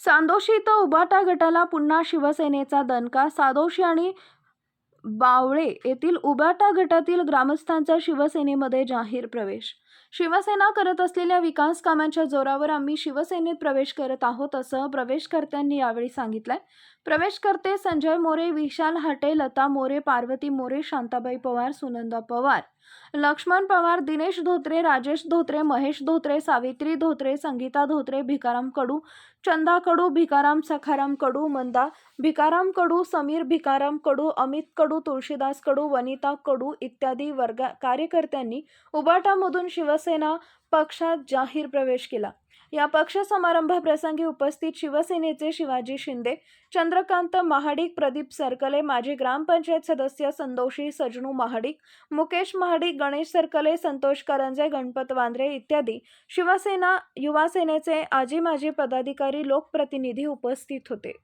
सांदोशी इथं उभाटा गटाला पुन्हा शिवसेनेचा दणका सादोशी आणि बावळे येथील उबाटा गटातील ग्रामस्थांचा शिवसेनेमध्ये जाहीर प्रवेश. शिवसेना करत असलेल्या विकास कामांच्या जोरावर आम्ही शिवसेनेत प्रवेश करत आहोत असं प्रवेशकर्त्यांनी यावेळी सांगितलंय. प्रवेशकर्ते संजय मोरे विशाल हाटे लता मोरे पार्वती मोरे शांताबाई पवार सुनंदा पवार लक्ष्मण पवार दिनेश धोत्रे राजेश धोत्रे महेश धोत्रे सावित्री धोत्रे संगीता धोत्रे भिकाराम कडू चंदा कडू भिकाराम सखाराम कडू मंदा भिकाराम कडू समीर भिकाराम कडू अमित कडू तुळशीदास कडू वनिता कडू इत्यादी वर्ग कार्यकर्त्यांनी उबाटामधून शिवसेना पक्षात जाहीर प्रवेश केला. या पक्ष समारंभाप्रसंगी उपस्थित शिवसेनेचे शिवाजी शिंदे चंद्रकांत महाडिक प्रदीप सरकले माजी ग्रामपंचायत सदस्य संतोषी सजनू महाडिक मुकेश महाडिक गणेश सरकले संतोष करंजे गणपत वांद्रे इत्यादी शिवसेना युवासेनेचे आजी माजी पदाधिकारी लोकप्रतिनिधी उपस्थित होते.